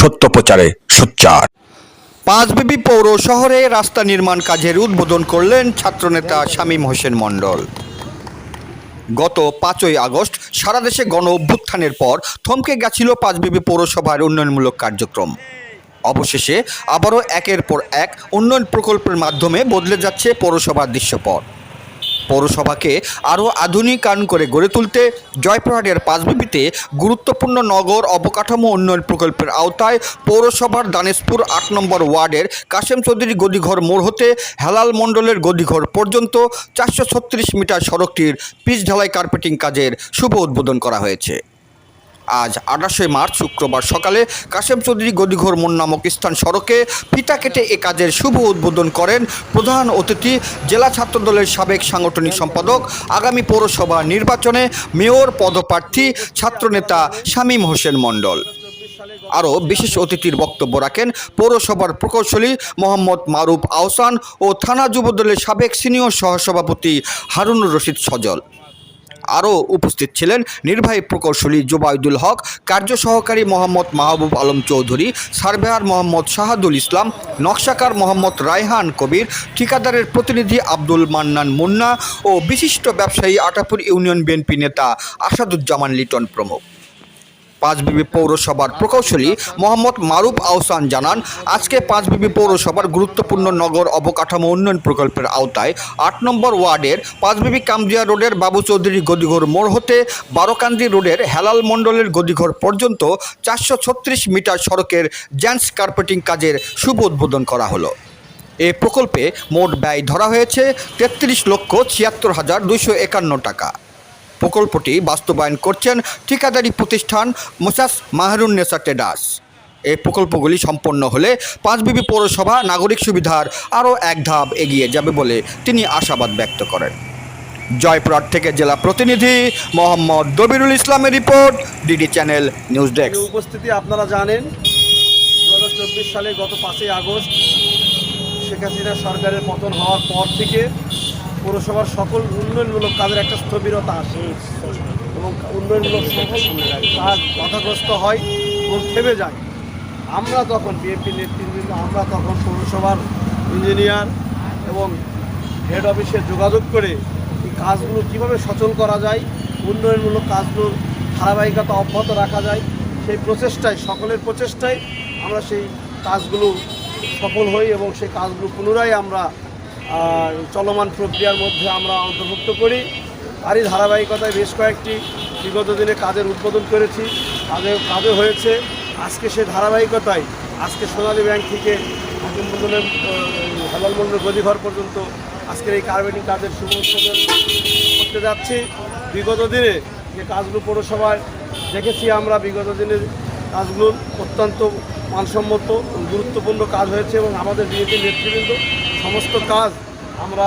সত্য প্রচারে সোচ্চার। পাঁচবিবি পৌর শহরে রাস্তা নির্মাণ কাজের উদ্বোধন করলেন ছাত্রনেতা শামীম হোসেন মণ্ডল। গত পাঁচই আগস্ট সারা দেশে গণ অভ্যুত্থানের পর থমকে গেছিল পাঁচবিবি পৌরসভার উন্নয়নমূলক কার্যক্রম। অবশেষে আবারও একের পর এক উন্নয়ন প্রকল্পের মাধ্যমে বদলে যাচ্ছে পৌরসভার দৃশ্যপট। পৌরসভাকে আরও আধুনিকায়ন করে গড়ে তুলতে জয়পুরহাটের পাঁচবিবিতে গুরুত্বপূর্ণ নগর অবকাঠামো উন্নয়ন প্রকল্পের আওতায় পৌরসভার দানেশপুর আট নম্বর ওয়ার্ডের কাশেম চৌধুরী গদিঘর মোড় হতে হেলাল মণ্ডলের গদিঘর পর্যন্ত চারশো ছত্রিশ মিটার সড়কটির পিচ ঢালাই কার্পেটিং কাজের শুভ উদ্বোধন করা হয়েছে। আজ আঠাশে মার্চ শুক্রবার সকালে কাশেম চৌধুরী গদিঘর মোড় নামক স্থান সড়কে ফিতা কেটে এ কাজের শুভ উদ্বোধন করেন প্রধান অতিথি, জেলা ছাত্রদলের সাবেক সাংগঠনিক সম্পাদক, আগামী পৌরসভা নির্বাচনে মেয়র পদপ্রার্থী, ছাত্রনেতা শামীম হোসেন মণ্ডল। আরও বিশেষ অতিথির বক্তব্য রাখেন পৌরসভার প্রকৌশলী মোহাম্মদ মারুফ আহসান ও থানা যুবদলের সাবেক সিনিয়র সহসভাপতি হারুনুর রশিদ সজল। আরও উপস্থিত ছিলেন নির্বাহী প্রকৌশলী জোবায়দুল হক, কার্য সহকারী মোহাম্মদ মাহবুব আলম চৌধুরী, সার্ভেয়ার মোহাম্মদ শাহাদুল ইসলাম, নকশাকার মোহাম্মদ রায়হান কবির, ঠিকাদারের প্রতিনিধি আব্দুল মান্নান মুন্না ও বিশিষ্ট ব্যবসায়ী আটাপুর ইউনিয়ন বিএনপি নেতা আসাদুজ্জামান লিটন প্রমুখ। পাঁচবিবি পৌরসভার প্রকৌশলী মোহাম্মদ মারুফ আহসান জানান, আজকে পাঁচবিবি পৌরসভার গুরুত্বপূর্ণ নগর অবকাঠামো উন্নয়ন প্রকল্পের আওতায় আট নম্বর ওয়ার্ডের পাঁচবিবি কামজিয়া রোডের বাবু চৌধুরী গদিঘর মোড় হতে বারোকান্দি রোডের হেলাল মণ্ডলের গদিঘর পর্যন্ত চারশো ছত্রিশ মিটার সড়কের জ্যান্স কার্পেটিং কাজের শুভ উদ্বোধন করা হলো। এ প্রকল্পে মোট ব্যয় ধরা হয়েছে তেত্রিশ লক্ষ ছিয়াত্তর হাজার দুইশো একান্ন টাকা। প্রকল্পটি বাস্তবায়ন করছেন ঠিকাদারি প্রতিষ্ঠান মোসাস মাহরুন্নেসা ট্রেডার্স এই প্রকল্পগুলি সম্পন্ন হলে পাঁচবিবি পৌরসভা নাগরিক সুবিধার আরও এক ধাপ এগিয়ে যাবে বলে তিনি আশাবাদ ব্যক্ত করেন। জয়পুরহাট থেকে জেলা প্রতিনিধি মোহাম্মদ দবিরুল ইসলামের report, DD channel news desk. উপস্থিতি আপনারা জানেন দু হাজার চব্বিশ সালে গত পাঁচই আগস্ট শেখ হাসিনা সরকারের পতন হওয়ার পর থেকে পৌরসভার সকল উন্নয়নমূলক কাজের একটা স্থবিরতা আসে এবং উন্নয়নমূলক কাজ বাধাগ্রস্ত হয় এবং থেমে যায়। আমরা তখন বিএনপি নেতৃবৃন্দ, আমরা তখন পৌরসভার ইঞ্জিনিয়ার এবং হেড অফিসে যোগাযোগ করে এই কাজগুলো কীভাবে সচল করা যায়, উন্নয়নমূলক কাজগুলোর ধারাবাহিকতা অব্যাহত রাখা যায়, সেই প্রচেষ্টায়, সকলের প্রচেষ্টায় আমরা সেই কাজগুলো সফল হই এবং সেই কাজগুলো পুনরায় আমরা চলমান প্রক্রিয়ার মধ্যে আমরা অন্তর্ভুক্ত করি। তারই ধারাবাহিকতায় বেশ কয়েকটি বিগত দিনে কাজের উদ্বোধন করেছি। কাজে কাজে হয়েছে। আজকে সে ধারাবাহিকতায়, আজকে সোনালী ব্যাংক থেকে হাকিম মন্ডলের হেলাল মন্ডলের গদিঘর পর্যন্ত আজকের এই কার্বেটিং কাজের শুভ করতে যাচ্ছি। বিগত দিনে যে কাজগুলো পৌরসভায় দেখেছি আমরা, বিগত দিনের কাজগুলো অত্যন্ত মানসম্মত গুরুত্বপূর্ণ কাজ হয়েছে এবং আমাদের বিএনপি নেতৃবৃন্দ সমস্ত কাজ আমরা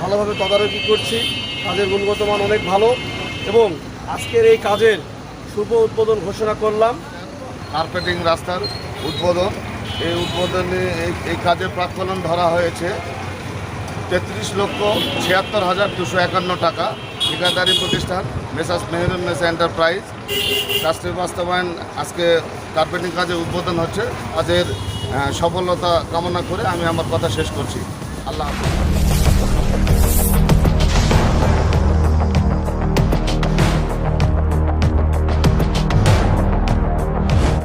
ভালোভাবে তদারকি করছি। কাজের গুণগত মান অনেক ভালো এবং আজকের এই কাজের শুভ উদ্বোধন ঘোষণা করলাম। কার্পেটিং রাস্তার উদ্বোধন। এই উদ্বোধনে এই কাজের প্রাক্কলন ধরা হয়েছে তেত্রিশ লক্ষ ছিয়াত্তর হাজার দুশো একান্ন টাকা। ঠিকাদারি প্রতিষ্ঠান মেসাস মেহরুন্নেসা এন্টারপ্রাইজ। কাজটি বাস্তবায়ন আজকে কার্পেটিং কাজের উদ্বোধন হচ্ছে। কাজের সফলতা কামনা করে আমি আমার কথা শেষ করছি। আল্লাহ হাফিজ।